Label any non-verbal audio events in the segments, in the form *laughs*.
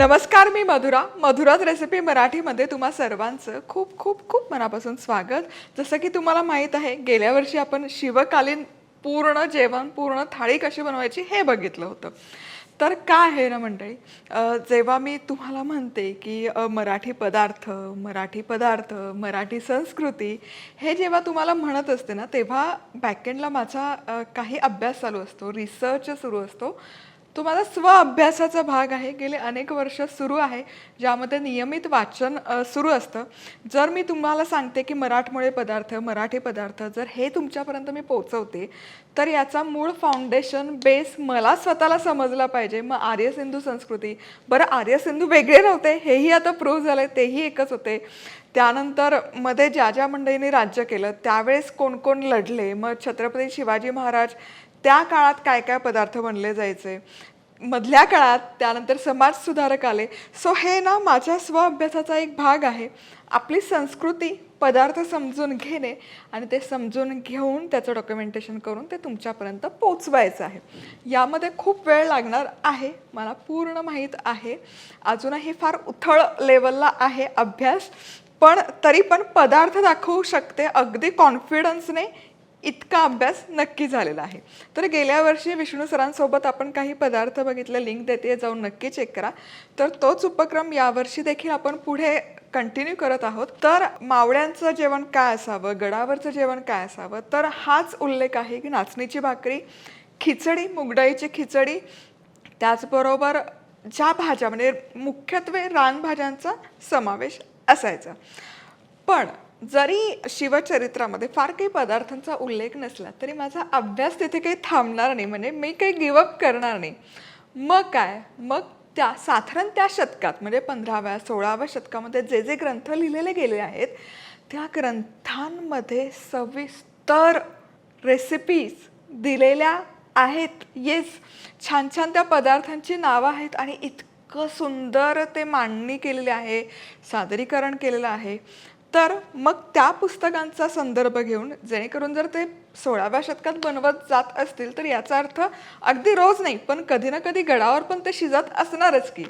नमस्कार मी मधुरा. मधुराज रेसिपी मराठीमध्ये तुम्हा सर्वांचं खूप खूप खूप मनापासून स्वागत. जसं की तुम्हाला माहीत आहे गेल्या वर्षी आपण शिवकालीन पूर्ण जेवण पूर्ण थाळी कशी बनवायची हे बघितलं होतं. तर काय आहे ना मंडळी जेव्हा मी तुम्हाला म्हणते की मराठी पदार्थ मराठी पदार्थ मराठी संस्कृती हे जेव्हा तुम्हाला म्हणत असते ना तेव्हा बॅकेंडला माझा काही अभ्यास चालू असतो रिसर्च सुरू असतो. तो माझा स्व अभ्यासाचा भाग आहे. गेले अनेक वर्ष सुरू आहे ज्यामध्ये नियमित वाचन सुरू असतं. जर मी तुम्हाला सांगते की मराठमोळे पदार्थ मराठी पदार्थ जर हे तुमच्यापर्यंत मी पोचवते तर याचा मूळ फाउंडेशन बेस मला स्वतःला समजला पाहिजे. मग आर्य सिंधू संस्कृती. बरं आर्य सिंधू वेगळे नव्हते. हेही आता प्रूव्ह झालंय. तेही एकच होते. त्यानंतरमध्ये ज्या ज्या मंडळींनी राज्य केलं त्यावेळेस कोण कोण लढले? मग छत्रपती शिवाजी महाराज त्या काळात काय काय पदार्थ बनले जायचे? मधल्या काळात त्यानंतर समाज सुधारक आले. सो हे ना माझ्या स्व अभ्यासाचा एक भाग आहे. आपली संस्कृती पदार्थ समजून घेणे आणि ते समजून घेऊन त्याचं डॉक्युमेंटेशन करून ते तुमच्यापर्यंत पोचवायचं आहे. यामध्ये खूप वेळ लागणार आहे. मला पूर्ण माहीत आहे. अजूनही फार उथळ लेवलला आहे अभ्यास. पण तरी पण पदार्थ दाखवू शकते अगदी कॉन्फिडन्सने इतका अभ्यास नक्की झालेला आहे. तर गेल्या वर्षी विष्णू सरांसोबत आपण काही पदार्थ बघितले लिंक देते जाऊन नक्की चेक करा. तर तोच उपक्रम यावर्षी देखील आपण पुढे कंटिन्यू करत आहोत. तर मावळ्यांचं जेवण काय असावं गडावरचं जेवण काय असावं? तर हाच उल्लेख आहे की नाचणीची भाकरी खिचडी मुगडाईची खिचडी त्याचबरोबर ज्या भाज्या म्हणजे मुख्यत्वे रानभाज्यांचा समावेश असायचा. पण जरी शिवचरित्रामध्ये फार काही पदार्थांचा उल्लेख नसला तरी माझा अभ्यास तिथे काही थांबणार नाही. म्हणजे मी काही गिवअप करणार नाही. मग काय? मग त्या साधारण त्या शतकात म्हणजे पंधराव्या सोळाव्या शतकामध्ये जे जे ग्रंथ लिहिलेले गेले आहेत त्या ग्रंथांमध्ये सविस्तर रेसिपीज दिलेल्या आहेत. येस छान छान त्या पदार्थांची नावं आहेत आणि इतकं सुंदर ते मांडणी केलेली आहे सादरीकरण केलेलं आहे. तर मग त्या पुस्तकांचा संदर्भ घेऊन जेणेकरून जर ते सोळाव्या शतकात बनवत जात असतील तर याचा अर्थ अगदी रोज नाही पण कधी ना कधी गडावर पण ते शिजत असणारच की.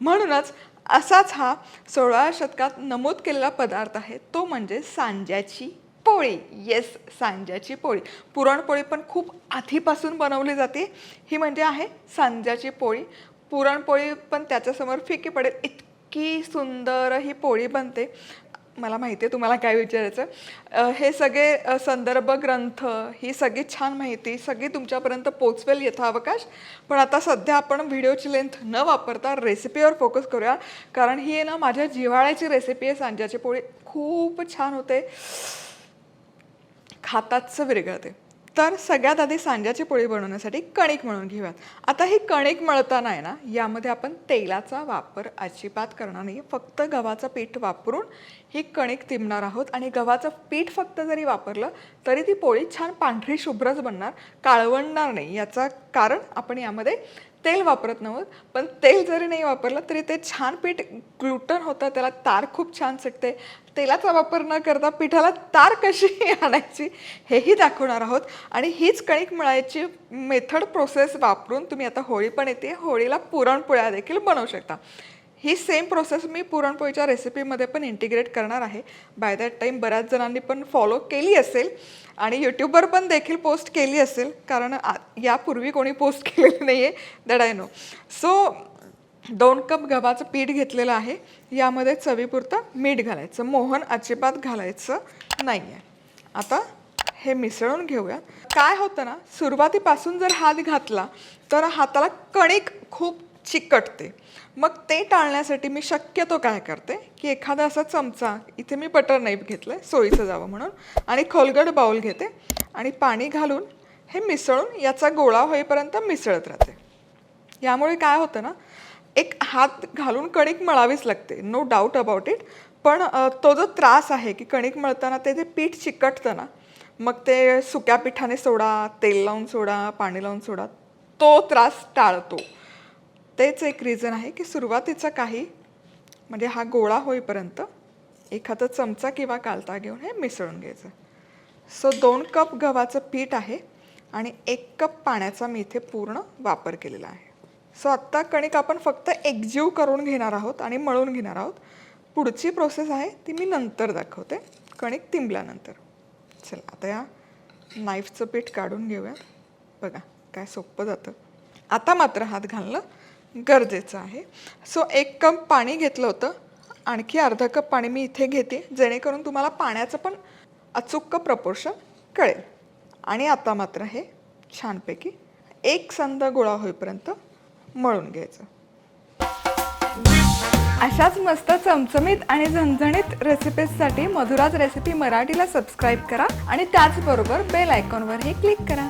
म्हणूनच असाच हा सोळाव्या शतकात नमूद केलेला पदार्थ आहे तो म्हणजे सांज्याची पोळी. येस सांज्याची पोळी. पुरणपोळी पण खूप आधीपासून बनवली जाते. ही म्हणजे आहे सांज्याची पोळी. पुरणपोळी पण त्याच्यासमोर फिकी पडेल. इतकी सुंदर ही पोळी बनते. मला माहिती आहे तुम्हाला काय विचारायचं हे सगळे संदर्भ ग्रंथ ही सगळी छान माहिती सगळी तुमच्यापर्यंत पोचवेल यथावकाश. पण आता सध्या आपण व्हिडिओची लेंथ न वापरता रेसिपीवर फोकस करूया. कारण ही आहे ना माझ्या जिव्हाळ्याची रेसिपी आहे सांज्याची पोळी. खूप छान होते. खाताच विरघळते. तर सगळ्यात आधी सांज्याची पोळी बनवण्यासाठी कणिक मळून घेऊयात. आता ही कणिक मळताना आहे ना यामध्ये आपण तेलाचा वापर अजिबात करणार नाही. फक्त गव्हाचं पीठ वापरून ही कणिक तिमणार आहोत आणि गव्हाचं पीठ फक्त जरी वापरलं तरी ती पोळी छान पांढरी शुभ्रच बनणार काळवणणार नाही. याचा कारण आपण यामध्ये तेल वापरत नव्हत पण तेल जरी नाही वापरलं तरी ते छान पीठ ग्लुटन होतं त्याला तार खूप छान सुटते. तेलाचा वापर न करता पिठाला तार कशी *laughs* आणायची हेही दाखवणार आहोत. आणि हीच कणिक मळायची मेथड प्रोसेस वापरून तुम्ही आता होळी पण येते होळीला पुरणपोळ्या देखील बनवू शकता. ही सेम प्रोसेस मी पुरणपोळीच्या रेसिपीमध्ये पण इंटिग्रेट करणार आहे. बाय दॅट टाईम बऱ्याच जणांनी पण फॉलो केली असेल आणि यूट्यूबवर पण देखील पोस्ट केली असेल कारण आ- यापूर्वी कोणी पोस्ट केलेली नाही आहे दॅट आय नो सो दोन कप गव्हाचं पीठ घेतलेलं आहे. यामध्ये चवीपुरतं मीठ घालायचं. मोहन अजिबात घालायचं नाही आहे आता हे मिसळून घेऊया. काय होतं ना सुरुवातीपासून जर हात घातला तर हाताला कणिक खूप चिकटते. मग ते टाळण्यासाठी मी शक्यतो काय करते की एखादा असा चमचा इथे मी बटर नाईफ घेतलं आहे सोयीचं जावं म्हणून आणि खोलगट बाऊल घेते आणि पाणी घालून हे मिसळून याचा गोळा होईपर्यंत मिसळत राहते. यामुळे काय होतं ना एक हात घालून कणिक मळावीच लागते नो डाऊट अबाउट इट पण तो जो त्रास आहे की कणिक मळताना ते जे पीठ चिकटतं ना मग ते सुक्या पिठाने सोडा तेल लावून सोडा पाणी लावून सोडा तो त्रास टाळतो. तेच एक रिझन आहे की सुरुवातीचा काही म्हणजे हा गोळा होईपर्यंत एखादा चमचा किंवा कालता घेऊन हे मिसळून घ्यायचं. सो दोन कप गव्हाचं पीठ आहे आणि एक कप पाण्याचा मी इथे पूर्ण वापर केलेला आहे. सो आत्ता कणिक आपण फक्त एकजीव करून घेणार आहोत आणि मळून घेणार आहोत. पुढची प्रोसेस आहे ती मी नंतर दाखवते कणिक तिंबल्यानंतर. चला आता या नाईफचं पीठ काढून घेऊया. बघा काय सोपं जातं. आता मात्र हात घालणं गरजेचं आहे. सो एक कप पाणी घेतलं होतं. आणखी अर्धा कप पाणी मी इथे घेते. जेणेकरून तुम्हाला पाण्याचं पण अचूक प्रपोर्शन कळेल. आणि आता मात्र हे छानपैकी एक संद गोळा होईपर्यंत मळून घ्यायचं. अशाच मस्त चमचमीत आणि झणझणीत रेसिपीजसाठी मधुराज रेसिपी मराठीला सबस्क्राईब करा आणि त्याचबरोबर बेल आयकॉनवरही क्लिक करा.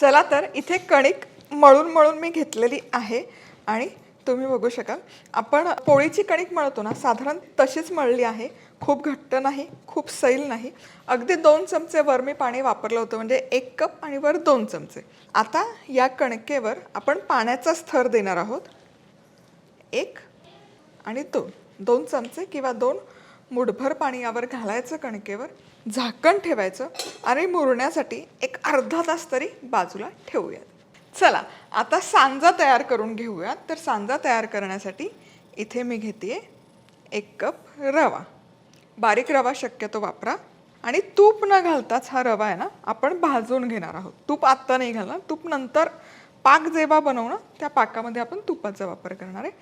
चला तर इथे कणिक मळून मळून मी घेतलेली आहे आणि तुम्ही बघू शकाल. आपण पोळीची कणिक मळतो ना साधारण तशीच मळली आहे. खूप घट्ट नाही खूप सैल नाही. अगदी दोन चमचे वर मी पाणी वापरलं होतं म्हणजे एक कप आणि वर दोन चमचे. आता या कणकेवर आपण पाण्याचा स्तर देणार आहोत. एक आणि दोन. दोन चमचे किंवा दोन मुठभर पाणी यावर घालायचं कणकेवर. झाकण ठेवायचं आणि मुरण्यासाठी एक अर्धा तास तरी बाजूला ठेवूयात. चला आता सांजा तयार करून घेऊयात. तर सांजा तयार करण्यासाठी इथे मी घेते एक कप रवा. बारीक रवा शक्यतो वापरा. आणि तूप न घालताच हा रवा आहे ना आपण भाजून घेणार आहोत. तूप आत्ता नाही घालणार तूप नंतर पाक जेव्हा बनवणं त्या पाकामध्ये आपण तुपाचा वापर करणार आहे.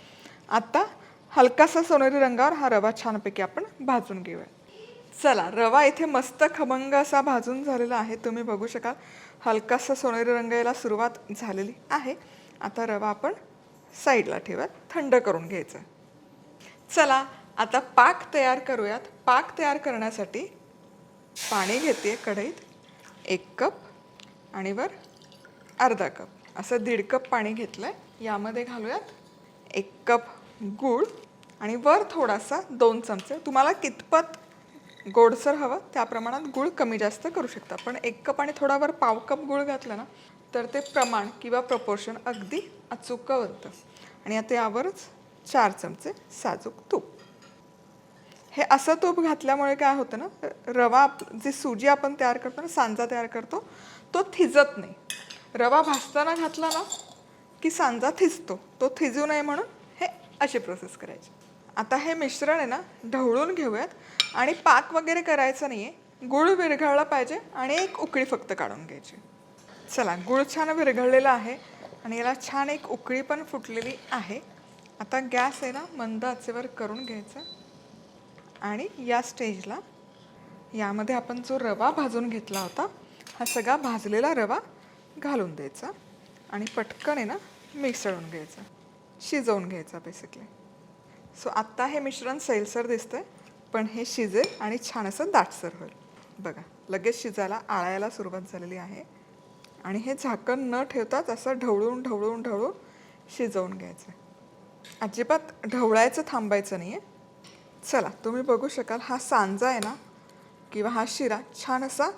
आत्ता हलकासा सोनेरी रंगावर हा रवा छानपैकी आपण भाजून घेऊया चला रवा इथे मस्त खमंग असा भाजून झालेला आहे. तुम्ही बघू शकाल हलकासा सोनेरी रंग यायला सुरुवात झालेली आहे. आता रवा आपण साईडला ठेवूयात थंड करून घ्यायचं. चला आता पाक तयार करूयात. पाक तयार करण्यासाठी पाणी घेते कढईत एक कप आणि वर अर्धा कप. असं दीड कप पाणी घेतलं आहे यामध्ये घालूयात एक कप गूळ आणि वर थोडासा दोन चमचे. तुम्हाला कितपत गोडसर हवं त्या प्रमाणात गूळ कमी जास्त करू शकता. पण एक कप आणि थोडावर पाव कप गूळ घातलं ना तर ते प्रमाण किंवा प्रपोर्शन अगदी अचूक बनतं आणि आता यावरच चार चमचे साजूक तूप. हे असं तूप घातल्यामुळे काय होतं ना रवा जी सुजी आपण तयार करतो ना सांजा तयार करतो तो थिजत नाही. रवा भाजताना घातला ना की सांजा थिजतो तो थिजू नये म्हणून हे अशी प्रोसेस करायची. आता हे मिश्रण आहे ना ढवळून घेऊयात. आणि पाक वगैरे करायचं नाही आहे गुळ विरघळला पाहिजे आणि एक उकळी फक्त काढून घ्यायची. चला गुळ छान विरघळलेला आहे आणि याला छान एक उकळी पण फुटलेली आहे. आता गॅस आहे ना मंद आचेवर करून घ्यायचा. आणि या स्टेजला यामध्ये आपण जो रवा भाजून घेतला होता हा सगळा भाजलेला रवा घालून द्यायचा. आणि पटकन आहे ना मिसळून घ्यायचा. शिजवून घ्यायचा बेसिकली सो आत्ता हे मिश्रण सैलसर दिसतं आहे पण हे शिजेल आणि छान असं दाटसर होईल. बघा लगेच शिजायला आळायला सुरुवात झालेली आहे. आणि हे झाकण न ठेवताच असं ढवळून ढवळून ढवळून शिजवून घ्यायचं. अजिबात ढवळायचं थांबायचं नाही आहे चला तुम्ही बघू शकाल हा सांजा आहे ना किंवा हा शिरा छान असा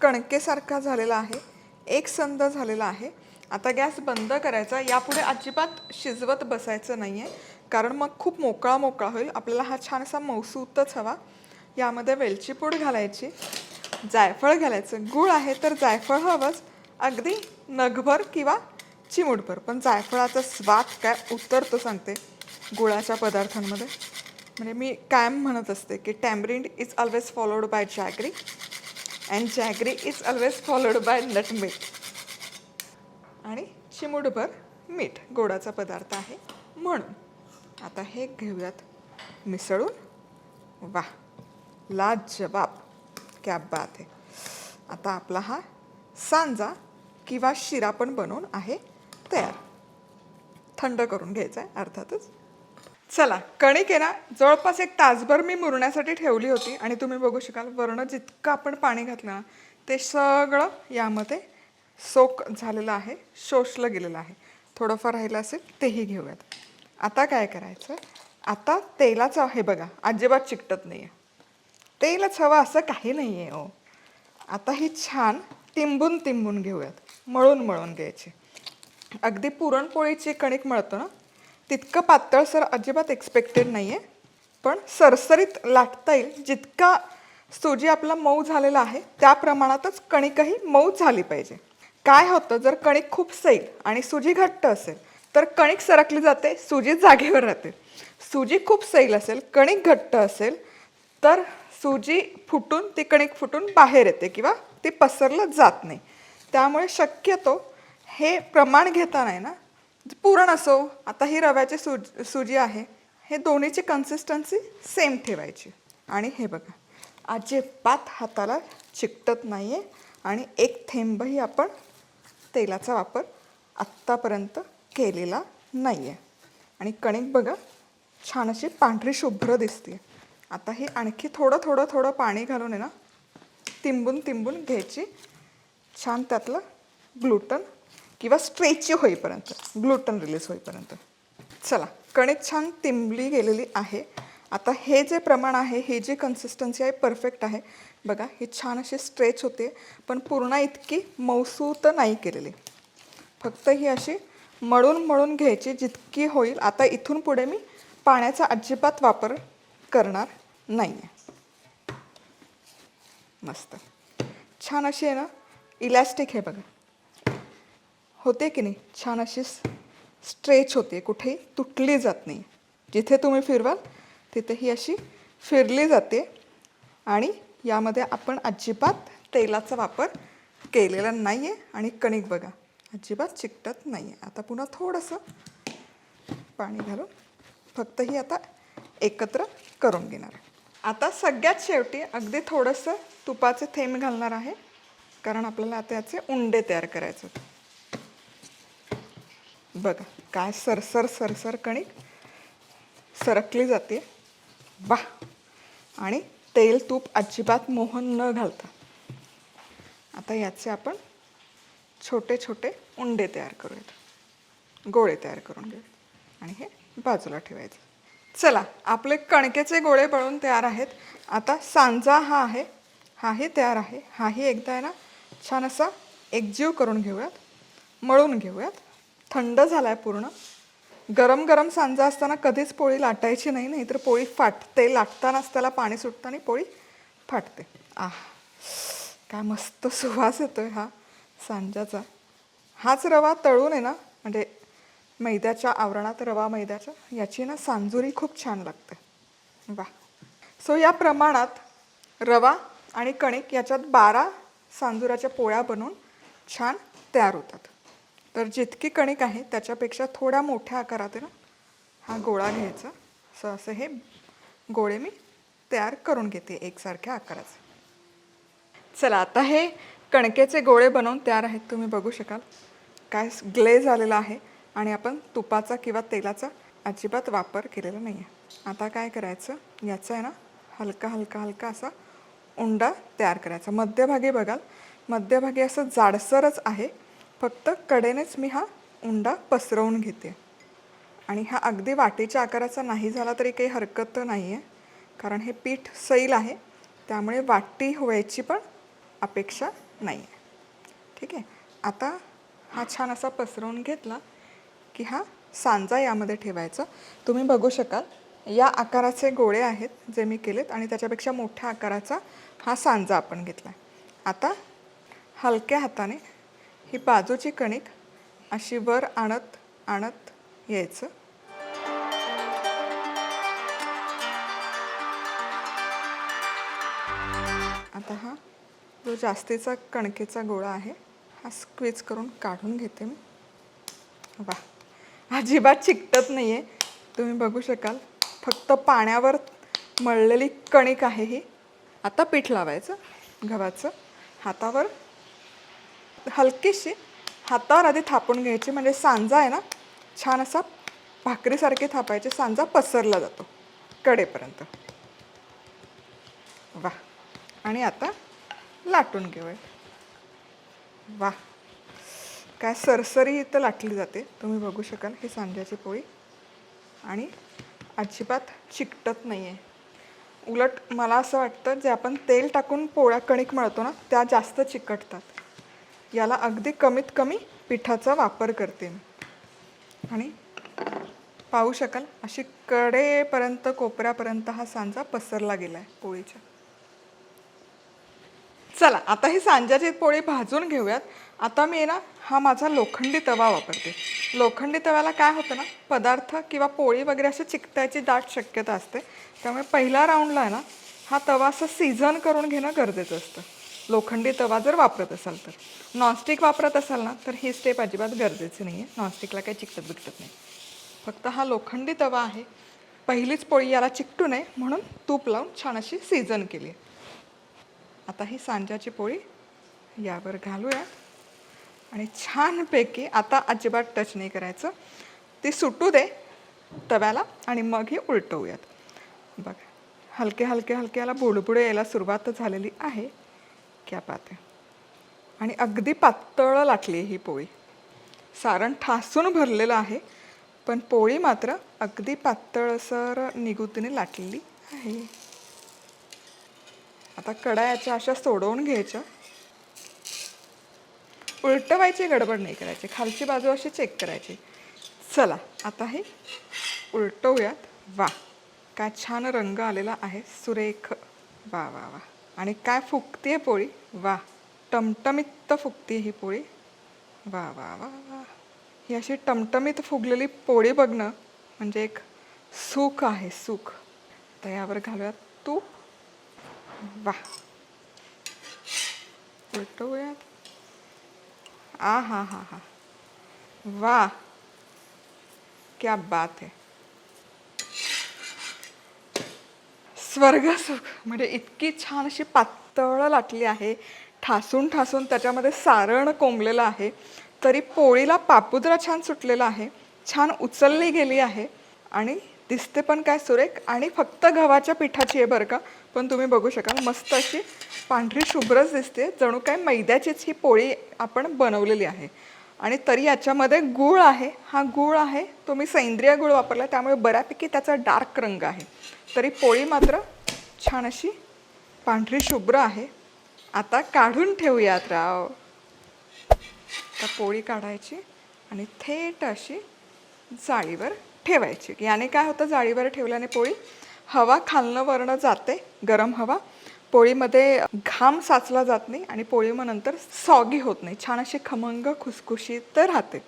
कणकेसारखा झालेला आहे. एक संद झालेला आहे. आता गॅस बंद करायचा. यापुढे अजिबात शिजवत बसायचं नाही आहे कारण मग खूप मोकळा मोकळा होईल. आपल्याला हा छान असा मौसूतच हवा. यामध्ये वेलची पूड घालायची जायफळ घालायचं. गूळ आहे तर जायफळ हवंच. अगदी नगभर किंवा चिमुटभर. पण जायफळाचा स्वाद काय उतरतो सांगते गुळाच्या पदार्थांमध्ये. म्हणजे मी कायम म्हणत असते की tamarind is always followed by jaggery and jaggery is always followed by nutmeg आणि चिमुटभर मीठ गोडाचा पदार्थ आहे म्हणून. आता हे घेऊयात. मिसळून? वा. लाजवाब. क्या बात आहे. आता आपला हा सांजा किंवा शिरा पण बनवून आहे तयार. थंड करून घ्यायचा आहे अर्थातच. चला कणिक आहे ना जवळपास एक तासभर मी मुरण्यासाठी ठेवली होती आणि तुम्ही बघू शकाल वर्ण जितकं आपण पाणी घातलं ना ते सगळं यामध्ये सोक झालेलं आहे शोषलं गेलेलं आहे. थोडंफार राहिलं असेल तेही घेऊयात. आता काय करायचं? आता तेलाचं हे बघा अजिबात चिकटत नाही आहे तेलच हवं असं काही नाही आहे हो. आता ही छान तिंबून तिंबून घेऊयात मळून मळून घ्यायची. अगदी पुरणपोळीची कणिक मळतं ना तितकं पातळसर अजिबात एक्सपेक्टेड नाही आहे पण सरसरीत लाटता येईल. जितका सुजी आपला मऊ झालेला आहे त्या प्रमाणातच कणिकही मऊ झाली पाहिजे. काय होतं जर कणिक खूप सैल आणि सुजी घट्ट असेल तर कणिक सरकली जाते सुजी जागेवर राहते. सुजी खूप सैल असेल कणिक घट्ट असेल तर सुजी फुटून ती कणिक फुटून बाहेर येते किंवा ती पसरलं जात नाही. त्यामुळे शक्यतो हे प्रमाण घेताना आहे ना. पुरण असो आता ही रव्याची सुज सुजी आहे हे दोन्हीची कन्सिस्टन्सी सेम ठेवायची. आणि हे बघा अजिबात हाताला चिकटत नाही आहे आणि एक थेंबही आपण तेलाचा वापर आत्तापर्यंत केलेला नाही आहे आणि कणिक बघा छान अशी पांढरी शुभ्र दिसते आता हे आणखी थोडं थोडं थोडं पाणी घालून आहे ना तिंबून तिंबून घ्यायची. छान त्यातलं ग्लुटन किंवा स्ट्रेची होईपर्यंत ग्लुटन रिलीज होईपर्यंत. चला कणिक छान तिंबली गेलेली आहे. आता हे जे प्रमाण आहे हे जी कन्सिस्टन्सी आहे परफेक्ट आहे. बघा ही छान अशी स्ट्रेच होते पण पूर्ण इतकी मौसूत नाही केलेली. फक्त ही अशी मळून मळून घ्यायची जितकी होईल आता इथून पुढे मी पाण्याचा अजिबात वापर करणार नाही आहे मस्त. छान अशी आहे ना इलॅस्टिक आहे बघा. होते की नाही? छान अशी स्ट्रेच होते. कुठेही तुटली जात नाही. जिथे तुम्ही फिरवाल तिथे ही अशी फिरली जाते. आणि यामध्ये आपण अजिबात तेलाचा वापर केलेला नाही आहे आणि कणिक बघा. अजिबात चिकटत नाही आहे आता पुन्हा थोडंसं पाणी घालून फक्त ही आता एकत्र करून घेणार आता सगळ्यात शेवटी अगदी थोडंसं तुपाचे थेंब घालणार आहे कारण आपल्याला आता याचे उंडे तयार करायचे होते. बघा काय सरसर सरसर कणिक सरकली जाते. वा आणि तेल तूप अजिबात मोहन न घालता. आता याचे आपण छोटे छोटे उंडे तयार करूयात. गोळे तयार करून घेऊयात आणि हे बाजूला ठेवायचे. चला आपले कणकेचे गोळे पळून तयार आहेत. आता सांजा हा आहे. हाही तयार आहे. हाही एकदा आहे ना छान असा एकजीव करून घेऊयात. मळून घेऊयात. थंड झाला आहे पूर्ण. गरम गरम सांजा असताना कधीच पोळी लाटायची नाही नाहीतर पोळी फाटते. लाटतानाच त्याला पाणी सुटतं आणि पोळी फाटते. आह काय मस्त सुवास येतोय हा. सांजाचा. हाच रवा तळून आहे ना म्हणजे मैद्याच्या आवरणात रवा मैद्याच्या याची ना सांजुरी खूप छान लागते. वा. सो या प्रमाणात रवा आणि कणिक याच्यात बारा सांजुराच्या पोळ्या बनवून छान तयार होतात. तर जितकी कणिक आहे त्याच्यापेक्षा थोड्या मोठ्या आकारात आहे ना हा गोळा घ्यायचा. सो असं हे गोळे मी तयार करून घेते एकसारख्या आकाराचे. चला आता हे कणकेचे गोळे बनवून तयार आहेत तुम्ही बघू शकाल. काय ग्लेज आलेला आहे आणि आपण तुपाचा किंवा तेलाचा अजिबात वापर केलेला नाही आहे आता काय करायचं? याचा आहे ना हलका हलका हलका असा उंडा तयार करायचा. मध्यभागी बघाल मध्यभागी असं जाडसरच आहे. फक्त कडेनेच मी हा उंडा पसरवून घेते. आणि हा अगदी वाटीच्या आकाराचा नाही झाला तरी काही हरकत नाही आहे कारण हे पीठ सैल आहे त्यामुळे वाटी व्हायची पण अपेक्षा नाही आहे ठीक आहे? आता हा छान असा पसरवून घेतला की हा सांजा यामध्ये ठेवायचा. तुम्ही बघू शकाल या आकाराचे गोळे आहेत जे मी केलेत आणि त्याच्यापेक्षा मोठ्या आकाराचा हा सांजा आपण घेतला आता हलक्या हाताने ही बाजूची कणिक अशी वर आणत आणत यायचं. जो जास्तीचा कणकेचा गोळा आहे हा स्क्वीज करून काढून घेते मी. वा अजिबात चिकटत नाही आहे तुम्ही बघू शकाल फक्त पाण्यावर मळलेली कणिक आहे ही. आता पीठ लावायचं गव्हाचं हातावर. हलकीशी हातावर आधी थापून घ्यायची म्हणजे सांजा आहे ना छान असा भाकरीसारखे थापायचे सांजा पसरला जातो कडेपर्यंत. वा आणि आता लाटून घेऊया. वा काय सरसरी इथं लाटली जाते. तुम्ही बघू शकाल ही सांज्याची पोळी. आणि अजिबात चिकटत नाही आहे उलट मला असं वाटतं जे आपण तेल टाकून पोळ्या कणिक मळतो ना त्या जास्त चिकटतात. याला अगदी कमीत कमी पिठाचा वापर करते मी. आणि पाहू शकाल अशी कडेपर्यंत कोपऱ्यापर्यंत हा सांजा पसरला गेला आहे पोळीच्या. चला आता ही सांज्याची पोळी भाजून घेऊयात. आता मी ना हा माझा लोखंडी तवा वापरते. लोखंडी तव्याला काय होतं ना पदार्थ किंवा पोळी वगैरे असं चिकटायची दाट शक्यता असते. त्यामुळे पहिल्या राऊंडला आहे ना हा तवा असं सीझन करून घेणं गरजेचं असतं. लोखंडी तवा जर वापरत असाल तर. नॉनस्टिक वापरत असाल ना तर ही स्टेप अजिबात गरजेची नाही आहे नॉनस्टिकला काही चिकटत बिकटत नाही. फक्त हा लोखंडी तवा आहे. पहिलीच पोळी याला चिकटू नये म्हणून तूप लावून छान अशी सीझन केली आहे. आता ही सांज्याची पोळी यावर घालूयात आणि छानपैकी आता अजिबात टच नाही करायचं. ती सुटू दे तव्याला आणि मग ही उलटवूयात. बघा हलके हलके हलके याला बुडबुडे यायला सुरुवात झालेली आहे. क्या पाते आणि अगदी पातळ लाटली आहे ही पोळी. सारण ठासून भरलेलं आहे पण पोळी मात्र अगदी पातळसर निगुतीने लाटलेली आहे. आता कडायाच्या अशा सोडवून घ्यायच्या. उलटवायची गडबड नाही करायची. खालची बाजू अशी चेक करायची. चला आता हे उलटवूयात. वा काय छान रंग आलेला आहे. सुरेख. वा वा वा. आणि काय फुगते पोळी? वा टमटमीत फुगते ही पोळी. वा वा वा वा. ही अशी टमटमीत फुगलेली पोळी बघणं म्हणजे एक सुख आहे सुख. तर यावर घालूयात तूप. वा उलटवूयात आ हा हा हा. वा क्या बात है. स्वर्ग सुख. म्हणजे इतकी छान अशी पातळ लाटली आहे. ठासून ठासून त्याच्यामध्ये सारण कोंबलेलं आहे. तरी पोळीला पापुद्रा छान सुटलेला आहे. छान उचलली गेली आहे. आणि दिसते पण काय सुरेख आणि फक्त गव्हाच्या पिठाची आहे बरं का. पण तुम्ही बघू शकाल मस्त अशी पांढरी शुभ्रच दिसते. जणू काय मैद्याचीच ही पोळी आपण बनवलेली आहे. आणि तरी याच्यामध्ये गूळ आहे. हा गूळ आहे. तो मी सेंद्रिय गूळ वापरला त्यामुळे बऱ्यापैकी त्याचा डार्क रंग आहे. तरी पोळी मात्र छान अशी पांढरी शुभ्र आहे. आता काढून ठेवूयात राव. आता पोळी काढायची आणि थेट अशी जाळीवर ठेवायची. याने काय होतं? जाळीवर ठेवल्याने पोळी हवा खालनं वरणं जाते गरम हवा. पोळीमध्ये घाम साचला जात नाही आणि पोळी मग नंतर सॉगी होत नाही. छान अशी खमंग खुसखुशीत तर राहते.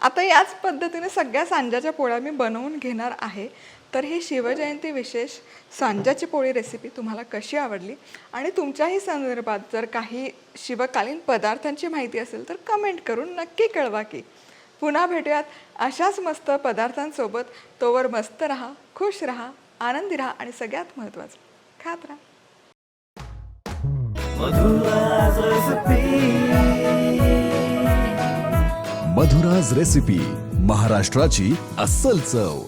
आता याच पद्धतीने सगळ्या सांज्याच्या पोळ्या मी बनवून घेणार आहे. तर ही शिवजयंती विशेष सांज्याची पोळी रेसिपी तुम्हाला कशी आवडली? आणि तुमच्याही संदर्भात जर काही शिवकालीन पदार्थांची माहिती असेल तर कमेंट करून नक्की कळवा की. पुन्हा भेटूयात अशाच मस्त पदार्थांसोबत. तोवर मस्त राहा खुश राहा आनंदी राहा आणि सगळ्यात महत्त्वाचं खात राहा. मधुराज रेसिपी महाराष्ट्राची अस्सल चव.